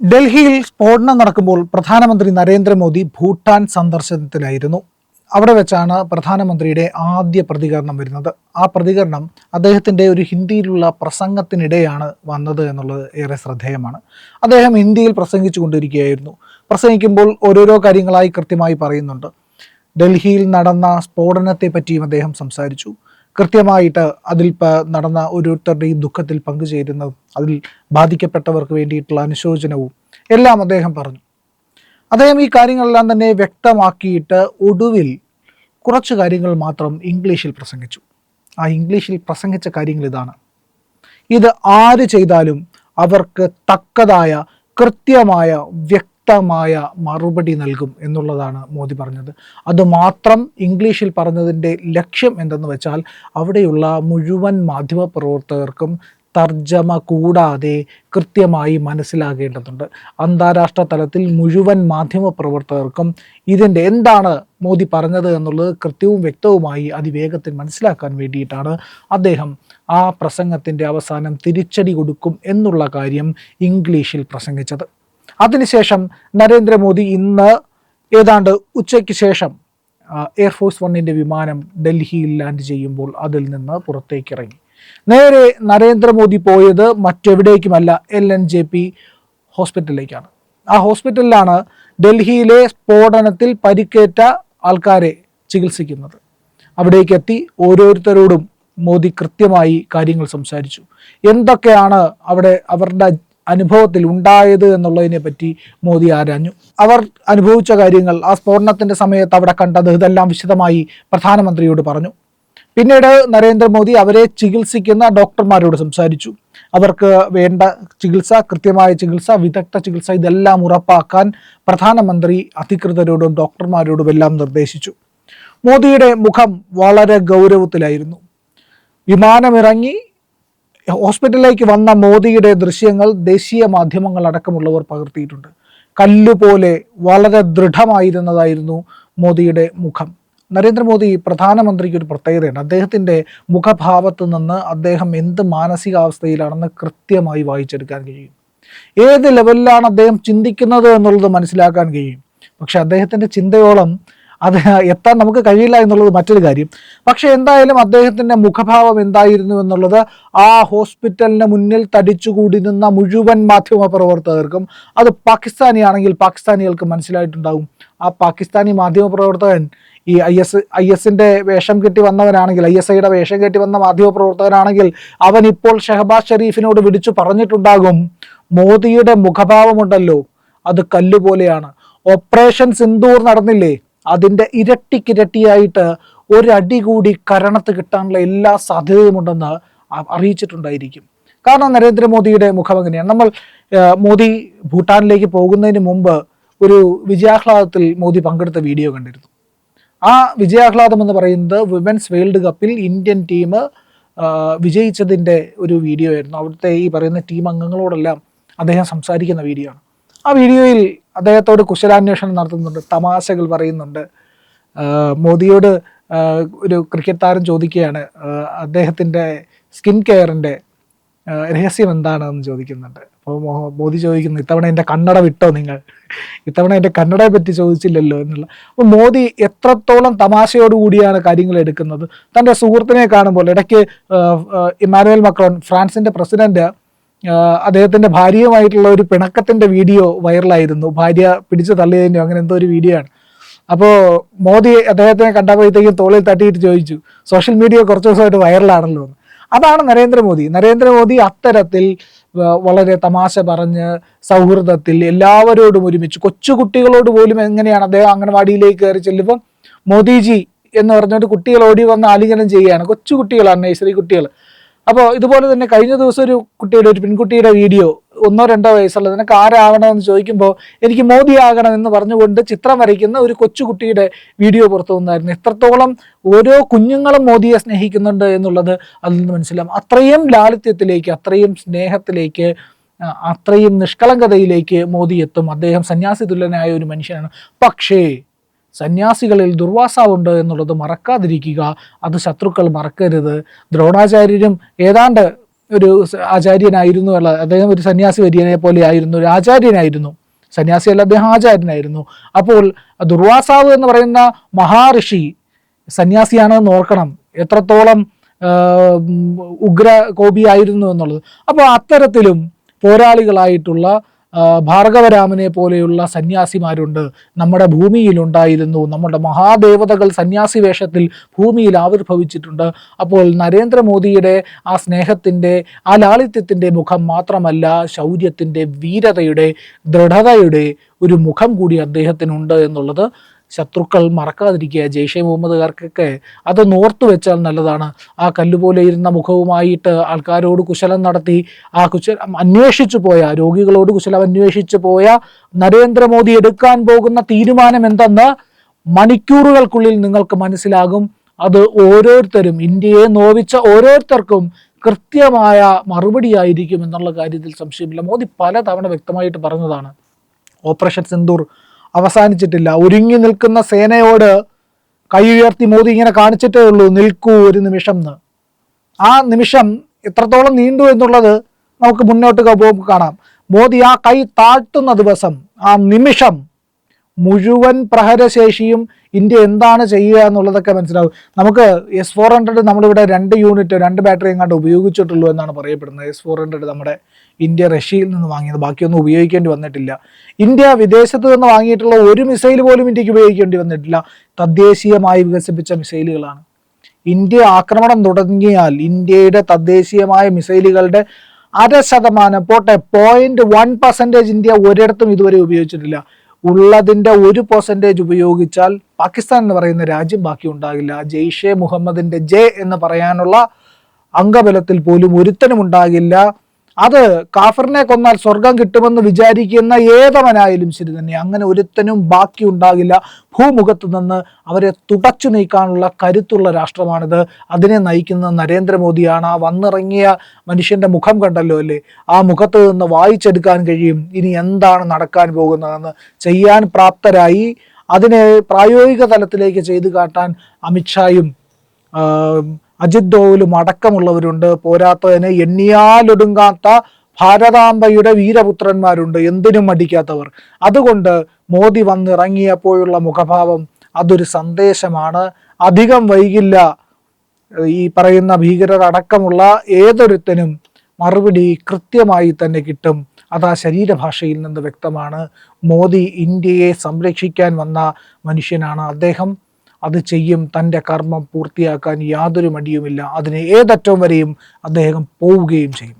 ഡൽഹിയിൽ സ്ഫോടനം നടക്കുമ്പോൾ പ്രധാനമന്ത്രി നരേന്ദ്രമോദി ഭൂട്ടാൻ സന്ദർശനത്തിലായിരുന്നു. അവിടെ വെച്ചാണ് പ്രധാനമന്ത്രിയുടെ ആദ്യ പ്രതികരണം വരുന്നത്. ആ പ്രതികരണം അദ്ദേഹത്തിന്റെ ഒരു ഹിന്ദിയിലുള്ള പ്രസംഗത്തിനിടെയാണ് വന്നത് എന്നുള്ളത് ഏറെ ശ്രദ്ധേയമാണ്. അദ്ദേഹം ഹിന്ദിയിൽ പ്രസംഗിച്ചു കൊണ്ടിരിക്കുകയായിരുന്നു പ്രസംഗിക്കുമ്പോൾ ഓരോരോ കാര്യങ്ങളായി കൃത്യമായി പറയുന്നുണ്ട്. ഡൽഹിയിൽ നടന്ന സ്ഫോടനത്തെ പറ്റിയും അദ്ദേഹം സംസാരിച്ചു. കൃത്യമായിട്ട് അതിൽ നടന്ന ഓരോരുത്തരുടെയും ദുഃഖത്തിൽ പങ്കുചേരുന്നതും അതിൽ ബാധിക്കപ്പെട്ടവർക്ക് വേണ്ടിയിട്ടുള്ള അനുശോചനവും എല്ലാം അദ്ദേഹം പറഞ്ഞു. അദ്ദേഹം ഈ കാര്യങ്ങളെല്ലാം തന്നെ വ്യക്തമാക്കിയിട്ട് ഒടുവിൽ കുറച്ച് കാര്യങ്ങൾ മാത്രം ഇംഗ്ലീഷിൽ പ്രസംഗിച്ചു. ആ ഇംഗ്ലീഷിൽ പ്രസംഗിച്ച കാര്യങ്ങൾ ഇതാണ്. ഇത് ആര് ചെയ്താലും അവർക്ക് തക്കതായ കൃത്യമായ വ്യക്തമായ മറുപടി നൽകും എന്നുള്ളതാണ് മോദി പറഞ്ഞത്. അതുമാത്രം ഇംഗ്ലീഷിൽ പറഞ്ഞതിന്റെ ലക്ഷ്യം എന്തെന്ന് വെച്ചാൽ അവിടെയുള്ള മുഴുവൻ മാധ്യമപ്രവർത്തകർക്കും തർജമ കൂടാതെ കൃത്യമായി മനസ്സിലാകേണ്ടതുണ്ട്. അന്താരാഷ്ട്ര തലത്തിൽ മുഴുവൻ മാധ്യമ പ്രവർത്തകർക്കും ഇതിന്റെ എന്താണ് മോദി പറഞ്ഞത് എന്നുള്ളത് കൃത്യവും വ്യക്തവുമായി അതിവേഗത്തിൽ മനസ്സിലാക്കാൻ വേണ്ടിയിട്ടാണ് അദ്ദേഹം ആ പ്രസംഗത്തിന്റെ അവസാനം തിരിച്ചടി കൊടുക്കും എന്നുള്ള കാര്യം ഇംഗ്ലീഷിൽ പ്രസംഗിച്ചത്. അതിനുശേഷം നരേന്ദ്രമോദി ഇന്ന് ഏതാണ്ട് ഉച്ചയ്ക്ക് ശേഷം എയർഫോഴ്സ് വണ്ണിന്റെ വിമാനം ഡൽഹിയിൽ ലാൻഡ് ചെയ്യുമ്പോൾ അതിൽ നിന്ന് പുറത്തേക്ക് ഇറങ്ങി നേരെ നരേന്ദ്രമോദി പോയത് മറ്റെവിടേക്കുമല്ല എൽ എൻ ജെ പി ഹോസ്പിറ്റലിലേക്കാണ്. ആ ഹോസ്പിറ്റലിലാണ് ഡൽഹിയിലെ സ്ഫോടനത്തിൽ പരിക്കേറ്റ ആൾക്കാരെ ചികിത്സിക്കുന്നത്. അവിടേക്ക് എത്തി ഓരോരുത്തരോടും മോദി കൃത്യമായി കാര്യങ്ങൾ സംസാരിച്ചു. എന്തൊക്കെയാണ് അവിടെ അവരുടെ അനുഭവത്തിൽ ഉണ്ടായത് എന്നുള്ളതിനെ പറ്റി മോദി ആരാഞ്ഞു. അവർ അനുഭവിച്ച കാര്യങ്ങൾ ആ സ്ഫോടനത്തിന്റെ സമയത്ത് അവിടെ കണ്ടത് ഇതെല്ലാം വിശദമായി പ്രധാനമന്ത്രിയോട് പറഞ്ഞു. പിന്നീട് നരേന്ദ്രമോദി അവരെ ചികിത്സിക്കുന്ന ഡോക്ടർമാരോട് സംസാരിച്ചു. അവർക്ക് വേണ്ട ചികിത്സ കൃത്യമായ ചികിത്സ വിദഗ്ധ ചികിത്സ ഇതെല്ലാം ഉറപ്പാക്കാൻ പ്രധാനമന്ത്രി അധികൃതരോടും ഡോക്ടർമാരോടും എല്ലാം നിർദ്ദേശിച്ചു. മോദിയുടെ മുഖം വളരെ ഗൗരവത്തിലായിരുന്നു. വിമാനമിറങ്ങി ഹോസ്പിറ്റലിലേക്ക് വന്ന മോദിയുടെ ദൃശ്യങ്ങൾ ദേശീയ മാധ്യമങ്ങൾ അടക്കമുള്ളവർ പകർത്തിയിട്ടുണ്ട്. കല്ലുപോലെ വളരെ ദൃഢമായിരുന്നതായിരുന്നു മോദിയുടെ മുഖം. നരേന്ദ്രമോദി പ്രധാനമന്ത്രിക്ക് ഒരു പ്രത്യേകതയുണ്ട്. അദ്ദേഹത്തിന്റെ മുഖഭാവത്ത് നിന്ന് അദ്ദേഹം എന്ത് മാനസികാവസ്ഥയിലാണെന്ന് കൃത്യമായി വായിച്ചെടുക്കാൻ കഴിയും. ഏത് ലെവലിലാണ് അദ്ദേഹം ചിന്തിക്കുന്നത് എന്നുള്ളത് മനസ്സിലാക്കാൻ കഴിയും. പക്ഷെ അദ്ദേഹത്തിന്റെ ചിന്തയോളം അത് എത്താൻ നമുക്ക് കഴിയില്ല എന്നുള്ളത് മറ്റൊരു കാര്യം. പക്ഷെ എന്തായാലും അദ്ദേഹത്തിന്റെ മുഖഭാവം എന്തായിരുന്നു എന്നുള്ളത് ആ ഹോസ്പിറ്റലിന് മുന്നിൽ തടിച്ചുകൂടി നിന്ന മുഴുവൻ മാധ്യമ പ്രവർത്തകർക്കും അത് പാകിസ്ഥാനിയാണെങ്കിൽ പാകിസ്ഥാനികൾക്ക് മനസ്സിലായിട്ടുണ്ടാകും ആ പാകിസ്ഥാനി മാധ്യമ പ്രവർത്തകൻ ഈ ഐ എസ് ഐ എസിന്റെ വേഷം കെട്ടി വന്നവനാണെങ്കിൽ ഐ എസ് ഐയുടെ വേഷം കെട്ടി വന്ന മാധ്യമപ്രവർത്തകനാണെങ്കിൽ അവൻ ഇപ്പോൾ ഷഹബാസ് ഷെരീഫിനോട് വിളിച്ചു പറഞ്ഞിട്ടുണ്ടാകും മോദിയുടെ മുഖഭാവമുണ്ടല്ലോ അത് കല്ലുപോലെയാണ്. ഓപ്പറേഷൻ സിന്ദൂർ നടന്നില്ലേ? അതിന്റെ ഇരട്ടിക്കിരട്ടിയായിട്ട് ഒരടി കൂടി കരണത്ത് കിട്ടാനുള്ള എല്ലാ സാധ്യതയുമുണ്ടെന്ന് അറിയിച്ചിട്ടുണ്ടായിരിക്കും. കാരണം നരേന്ദ്രമോദിയുടെ മുഖം എങ്ങനെയാണ് നമ്മൾ മോദി ഭൂട്ടാനിലേക്ക് പോകുന്നതിന് മുമ്പ് ഒരു വിജയാഹ്ലാദത്തിൽ മോദി പങ്കെടുത്ത വീഡിയോ കണ്ടിരുന്നു. ആ വിജയാഹ്ലാദം എന്ന് പറയുന്നത് വിമൻസ് വേൾഡ് കപ്പിൽ ഇന്ത്യൻ ടീം വിജയിച്ചതിന്റെ ഒരു വീഡിയോ ആയിരുന്നു. അവിടുത്തെ ഈ പറയുന്ന ടീം അംഗങ്ങളോടെല്ലാം അദ്ദേഹം സംസാരിക്കുന്ന വീഡിയോ ആണ്. ആ വീഡിയോയിൽ അദ്ദേഹത്തോട് കുശലാന്വേഷണം നടത്തുന്നുണ്ട് തമാശകൾ പറയുന്നുണ്ട്. മോദിയോട് ഒരു ക്രിക്കറ്റ് താരം ചോദിക്കുകയാണ് അദ്ദേഹത്തിന്റെ സ്കിൻ കെയറിന്റെ രഹസ്യം എന്താണെന്ന് ചോദിക്കുന്നുണ്ട്. അപ്പോൾ മോദി ചോദിക്കുന്നു ഇത്തവണ എന്റെ കന്നഡ വിട്ടോ നിങ്ങൾ? ഇത്തവണ എന്റെ കന്നഡയെ പറ്റി ചോദിച്ചില്ലല്ലോ? എന്നുള്ള. അപ്പോൾ മോദി എത്രത്തോളം തമാശയോടുകൂടിയാണ് കാര്യങ്ങൾ എടുക്കുന്നത്. തന്റെ സുഹൃത്തിനെ കാണുമ്പോൾ ഇടയ്ക്ക് ഇമ്മാനുവൽ മക്രോൺ ഫ്രാൻസിന്റെ പ്രസിഡന്റ് ആഹ് അദ്ദേഹത്തിന്റെ ഭാര്യയുമായിട്ടുള്ള ഒരു പിണക്കത്തിന്റെ വീഡിയോ വൈറലായിരുന്നു. ഭാര്യ പിടിച്ചു തള്ളിയതിന്റെയോ അങ്ങനെ എന്തോ ഒരു വീഡിയോ ആണ്. അപ്പോ മോദി അദ്ദേഹത്തിനെ കണ്ടപ്പോഴത്തേക്കും തോളിൽ തട്ടിയിട്ട് ചോദിച്ചു സോഷ്യൽ മീഡിയ കുറച്ച് ദിവസമായിട്ട് വൈറലാണല്ലോ? എന്ന് അതാണ് നരേന്ദ്രമോദി. നരേന്ദ്രമോദി അത്തരത്തിൽ വളരെ തമാശ പറഞ്ഞ് സൗഹൃദത്തിൽ എല്ലാവരോടും ഒരുമിച്ച് കൊച്ചുകുട്ടികളോട് പോലും എങ്ങനെയാണ് അദ്ദേഹം അംഗനവാടിയിലേക്ക് കയറി ചെല്ലുമ്പോൾ മോദിജി എന്ന് പറഞ്ഞിട്ട് കുട്ടികൾ ഓടി വന്ന് ആലിംഗനം ചെയ്യുകയാണ്. കൊച്ചുകുട്ടികളാണ് നഴ്സറി കുട്ടികൾ. അപ്പോൾ ഇതുപോലെ തന്നെ കഴിഞ്ഞ ദിവസം ഒരു കുട്ടിയുടെ ഒരു പെൺകുട്ടിയുടെ വീഡിയോ ഒന്നോ രണ്ടോ വയസ്സുള്ളത് നിനക്ക് ആരാകണമെന്ന് ചോദിക്കുമ്പോൾ എനിക്ക് മോദി ആകണം എന്ന് പറഞ്ഞുകൊണ്ട് ചിത്രം വരയ്ക്കുന്ന ഒരു കൊച്ചുകുട്ടിയുടെ വീഡിയോ പുറത്തു വന്നായിരുന്നു. എത്രത്തോളം ഓരോ കുഞ്ഞുങ്ങളും മോദിയെ സ്നേഹിക്കുന്നുണ്ട് എന്നുള്ളത് അതിൽ നിന്ന് മനസ്സിലാവും. അത്രയും ലാളിത്യത്തിലേക്ക് അത്രയും സ്നേഹത്തിലേക്ക് അത്രയും നിഷ്കളങ്കതയിലേക്ക് മോദി എത്തും. അദ്ദേഹം സന്യാസി തുല്യനായ ഒരു മനുഷ്യനാണ്. പക്ഷേ സന്യാസികളിൽ ദുർവാസാവുണ്ട് എന്നുള്ളത് മറക്കാതിരിക്കുക. അത് ശത്രുക്കൾ മറക്കരുത്. ദ്രോണാചാര്യരും ഏതാണ്ട് ഒരു ആചാര്യനായിരുന്നു അല്ല അദ്ദേഹം ഒരു സന്യാസി വര്യനെ പോലെ ആയിരുന്നു ഒരു ആചാര്യനായിരുന്നു. സന്യാസിയല്ല അദ്ദേഹം ആചാര്യനായിരുന്നു. അപ്പോൾ ദുർവാസാവ് എന്ന് പറയുന്ന മഹാഋഷി സന്യാസിയാണെന്ന് ഓർക്കണം. എത്രത്തോളം ഉഗ്ര കോപിയായിരുന്നു എന്നുള്ളത്. അപ്പോൾ അത്തരത്തിലും പോരാളികളായിട്ടുള്ള ഭാർഗവരാമനെ പോലെയുള്ള സന്യാസിമാരുണ്ട് നമ്മുടെ ഭൂമിയിലുണ്ടായിരുന്നു. നമ്മുടെ മഹാദേവതകൾ സന്യാസി വേഷത്തിൽ ഭൂമിയിൽ ആവിർഭവിച്ചിട്ടുണ്ട്. അപ്പോൾ നരേന്ദ്രമോദിയുടെ ആ സ്നേഹത്തിന്റെ ആ ലാളിത്യത്തിന്റെ മുഖം മാത്രമല്ല ശൗര്യത്തിന്റെ വീരതയുടെ ദൃഢതയുടെ ഒരു മുഖം കൂടി അദ്ദേഹത്തിനുണ്ട് എന്നുള്ളത് ശത്രുക്കൾ മറക്കാതിരിക്കുക ജെയ്ഷെ മുഹമ്മദുകാർക്കൊക്കെ അത് നോർത്തു വെച്ചാൽ നല്ലതാണ്. ആ കല്ലുപോലെ ഇരുന്ന മുഖവുമായിട്ട് ആൾക്കാരോട് കുശലം നടത്തി ആ കുശലം അന്വേഷിച്ചു പോയ രോഗികളോട് കുശലം അന്വേഷിച്ചു പോയ നരേന്ദ്രമോദി എടുക്കാൻ പോകുന്ന തീരുമാനം എന്തെന്ന് മണിക്കൂറുകൾക്കുള്ളിൽ നിങ്ങൾക്ക് മനസ്സിലാകും. അത് ഓരോരുത്തരും ഇന്ത്യയെ നോവിച്ച ഓരോരുത്തർക്കും കൃത്യമായ മറുപടിയായിരിക്കും എന്നുള്ള കാര്യത്തിൽ സംശയമില്ല. മോദി പലതവണ വ്യക്തമായിട്ട് പറഞ്ഞതാണ്. ഓപ്പറേഷൻ സിന്ദൂർ അവസാനിച്ചിട്ടില്ല. ഒരുങ്ങി നിൽക്കുന്ന സേനയോട് കൈ ഉയർത്തി മോദി ഇങ്ങനെ കാണിച്ചിട്ടേ ഉള്ളൂ നിൽക്കൂ ഒരു നിമിഷം എന്ന് ആ നിമിഷം എത്രത്തോളം നീണ്ടു എന്നുള്ളത് നമുക്ക് മുന്നോട്ട് കാണാം. മോദി ആ കൈ താഴ്ത്തുന്ന ദിവസം ആ നിമിഷം മുഴുവൻ പ്രഹരശേഷിയും ഇന്ത്യ എന്താണ് ചെയ്യുക എന്നുള്ളതൊക്കെ മനസ്സിലാവും. നമുക്ക് എസ് ഫോർ ഹൺഡ്രഡ് നമ്മളിവിടെ രണ്ട് യൂണിറ്റ് രണ്ട് ബാറ്ററി എങ്ങാണ്ട് ഉപയോഗിച്ചിട്ടുള്ളൂ എന്നാണ് പറയപ്പെടുന്നത്. എസ് ഫോർ ഹൺഡ്രഡ് നമ്മുടെ ഇന്ത്യ റഷ്യയിൽ നിന്ന് വാങ്ങിയത്. ബാക്കിയൊന്നും ഉപയോഗിക്കേണ്ടി വന്നിട്ടില്ല. ഇന്ത്യ വിദേശത്ത് നിന്ന് വാങ്ങിയിട്ടുള്ള ഒരു മിസൈൽ പോലും ഇന്ത്യയ്ക്ക് ഉപയോഗിക്കേണ്ടി വന്നിട്ടില്ല. തദ്ദേശീയമായി വികസിപ്പിച്ച മിസൈലുകളാണ് ഇന്ത്യ ആക്രമണം തുടങ്ങിയാൽ ഇന്ത്യയുടെ തദ്ദേശീയമായ മിസൈലുകളുടെ അര ശതമാനം പോട്ടെ പോയിന്റ് വൺ പെർസെന്റേജ് ഇന്ത്യ ഒരിടത്തും ഇതുവരെ ഉപയോഗിച്ചിട്ടില്ല. ഉള്ളതിന്റെ ഒരു പെർസെന്റേജ് ഉപയോഗിച്ചാൽ പാകിസ്ഥാൻ എന്ന് പറയുന്ന രാജ്യം ബാക്കി ഉണ്ടാകില്ല. ജെയ്ഷെ മുഹമ്മദിന്റെ ജെ എന്ന് പറയാനുള്ള അംഗബലത്തിൽ പോലും ഒരുത്തനും ഉണ്ടാകില്ല. അത് കാഫറിനെ കൊന്നാൽ സ്വർഗം കിട്ടുമെന്ന് വിചാരിക്കുന്ന ഏതവനായാലും ശരി തന്നെ അങ്ങനെ ഒരുത്തനും ബാക്കി ഉണ്ടാകില്ല. ഭൂമുഖത്ത് നിന്ന് അവരെ തുടച്ചു നീക്കാനുള്ള കരുത്തുള്ള രാഷ്ട്രമാണിത്. അതിനെ നയിക്കുന്ന നരേന്ദ്രമോദിയാണ്. ആ വന്നിറങ്ങിയ മനുഷ്യന്റെ മുഖം കണ്ടല്ലോ അല്ലേ? ആ മുഖത്ത് നിന്ന് വായിച്ചെടുക്കാൻ കഴിയും ഇനി എന്താണ് നടക്കാൻ പോകുന്നതെന്ന്. ചെയ്യാൻ പ്രാപ്തരായി. അതിനെ പ്രായോഗിക തലത്തിലേക്ക് ചെയ്തു കാട്ടാൻ അമിത്ഷായും അജിത് ദോവലും അടക്കമുള്ളവരുണ്ട്. പോരാത്തതിന് എണ്ണിയാലൊടുങ്ങാത്ത ഭാരതാംബയുടെ വീരപുത്രന്മാരുണ്ട്. എന്തിനും മടിക്കാത്തവർ. അതുകൊണ്ട് മോദി വന്നിറങ്ങിയപ്പോഴുള്ള മുഖഭാവം അതൊരു സന്ദേശമാണ്. അധികം വൈകില്ല. ഈ പറയുന്ന ഭീകരർ അടക്കമുള്ള ഏതൊരുത്തനും മറുപടി കൃത്യമായി തന്നെ കിട്ടും. അത് ആ ശരീരഭാഷയിൽ നിന്ന് വ്യക്തമാണ്. മോദി ഇന്ത്യയെ സംരക്ഷിക്കാൻ വന്ന മനുഷ്യനാണ് അദ്ദേഹം. അത് ചെയ്യും തന്റെ കർമ്മം പൂർത്തിയാക്കാൻ യാതൊരു മടിയുമില്ല. അതിന് ഏതറ്റം വരെയും അദ്ദേഹം പോവുകയും ചെയ്യും.